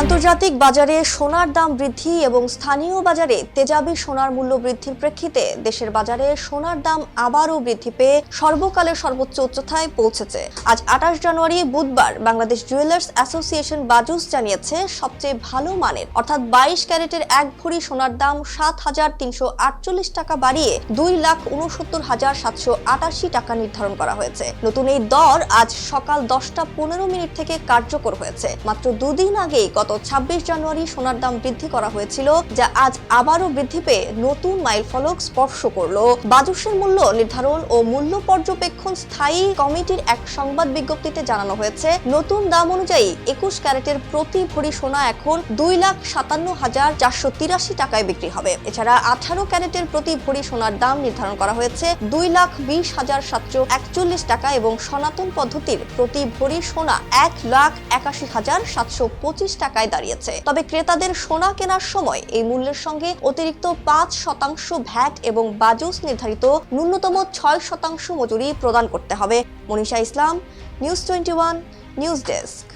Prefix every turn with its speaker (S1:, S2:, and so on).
S1: আন্তর্জাতিক বাজারে সোনার দাম বৃদ্ধি এবং স্থানীয় বাজারে তেজাবি সোনার মূল্য বৃদ্ধির প্রেক্ষিতে দেশের বাজারে সোনার দাম আবারও বৃদ্ধি পেয়ে সর্বকালের সর্বোচ্চ উচ্চতায় পৌঁছেছে। আজ আঠাশ জানুয়ারি, বুধবার বাংলাদেশ জুয়েলার্স অ্যাসোসিয়েশন বাজুস জানিয়েছে, সবচেয়ে ভালো মানের, অর্থাৎ বাইশ ক্যারেটের এক ভরি সোনার দাম সাত হাজার তিনশো আটচল্লিশ টাকা বাড়িয়ে দুই লাখ উনসত্তর হাজার সাতশো আটাশি টাকা নির্ধারণ করা হয়েছে। নতুন এই দর আজ সকাল দশটা পনেরো মিনিট থেকে কার্যকর হয়েছে। মাত্র দুদিন আগেই গত ছাব্বিশ জানুয়ারি সোনার দাম বৃদ্ধি করা হয়েছিল, যা আজ আবারও বৃদ্ধি পেয়ে নতুন মাইল ফলক স্পর্শ করল। বাজুসের মূল্য নির্ধারণ ও মূল্য পর্যবেক্ষণ স্থায়ী কমিটির এক সংবাদ বিজ্ঞপ্তিতে জানানো হয়েছে, নতুন দাম অনুযায়ী একুশ ক্যারেটের প্রতি ভরি সোনা এখন দুই লাখ সাতান্ন হাজার চারশো তিরাশি টাকায় বিক্রি হবে। এছাড়া আঠারো ক্যারেটের প্রতি ভরি সোনার দাম নির্ধারণ করা হয়েছে দুই লাখ বিশ হাজার সাতশো একচল্লিশ টাকা এবং সনাতন পদ্ধতির প্রতি ভরি সোনা এক লাখ একাশি হাজার সাতশো পঁচিশ টাকায় দাঁড়িয়েছে। তবে ক্রেতাদের সোনা কেনার সময় এই মূল্যের সঙ্গে অতিরিক্ত পাঁচ শতাংশ ভ্যাট এবং বাজুস নির্ধারিত ন্যূনতম ছয় শতাংশ মজুরি প্রদান করতে হবে। Manisha Islam, news twenty one, news desk.